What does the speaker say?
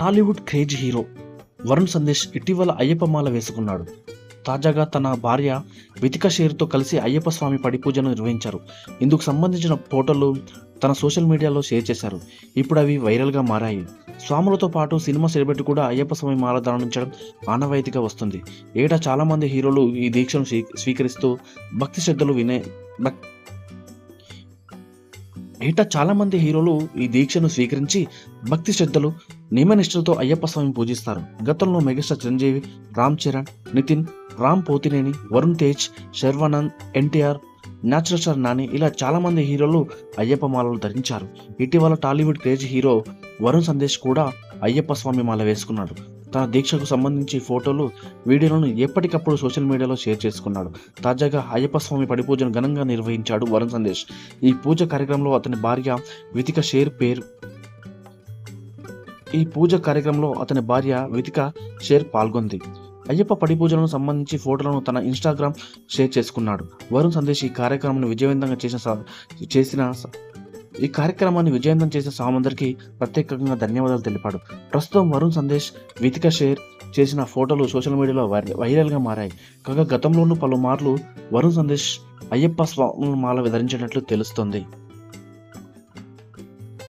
Tollywood craze hero Varun Sandesh ఇటీవల అయ్యప్ప మాల వేసుకున్నాడు. తాజాగా తన భార్య వితిక షేర్తో కలిసి అయ్యప్ప స్వామి పడి పూజను నిర్వహించారు. ఇందుకు సంబంధించిన ఫోటోలు తన సోషల్ మీడియాలో షేర్ చేశారు. ఇప్పుడు అవి వైరల్గా మారాయి. స్వాములతో పాటు సినిమా సెలబ్రిటీ కూడా అయ్యప్ప స్వామి మాల ధరించడం ఆనవాయితీగా వస్తుంది. ఏటా చాలామంది హీరోలు ఈ దీక్షను స్వీ- స్వీకరిస్తూ భక్తి శ్రద్ధలు వినే భక్ ఏటా చాలామంది హీరోలు ఈ దీక్షను స్వీకరించి భక్తి శ్రద్ధలు నియమనిష్టలతో అయ్యప్ప స్వామిని పూజిస్తారు. గతంలో megastar Chiranjeevi Ram Charan Nithin Ram Pothineni Varun Tej Sharwanand NTR natural star Nani ఇలా చాలామంది హీరోలు అయ్యప్ప మాలలు ధరించారు. ఇటీవల Tollywood craze hero Varun Sandesh కూడా అయ్యప్ప స్వామి మాల వేసుకున్నాడు. తన దీక్షకు సంబంధించి ఫోటోలు వీడియోలను ఎప్పటికప్పుడు సోషల్ మీడియాలో షేర్ చేసుకున్నాడు. తాజాగా అయ్యప్ప స్వామి పడి పూజను ఘనంగా నిర్వహించాడు వరుణ్ సందేశ్. ఈ పూజ కార్యక్రమంలో అతని భార్య వితిక షేర్ పేరు ఈ పూజ కార్యక్రమంలో అతని భార్య వితిక షేర్ పాల్గొంది. అయ్యప్ప పడి పూజలకు సంబంధించి ఫోటోలను తన ఇన్స్టాగ్రామ్ షేర్ చేసుకున్నాడు. వరుణ్ సందేశ్ ఈ కార్యక్రమాన్ని విజయవంతంగా చేసిన చేసిన ఈ కార్యక్రమాన్ని విజయవంతం చేసిన సామందరికి ప్రత్యేకంగా ధన్యవాదాలు తెలిపాడు. ప్రస్తుతం వరుణ్ సందేశ్ వితిక షేర్ చేసిన ఫోటోలు సోషల్ మీడియాలో వైరల్గా మారాయి. కాగా గతంలోనూ పలుమార్లు వరుణ్ సందేశ్ అయ్యప్ప స్వామి మాల ధరించినట్లు తెలుస్తోంది.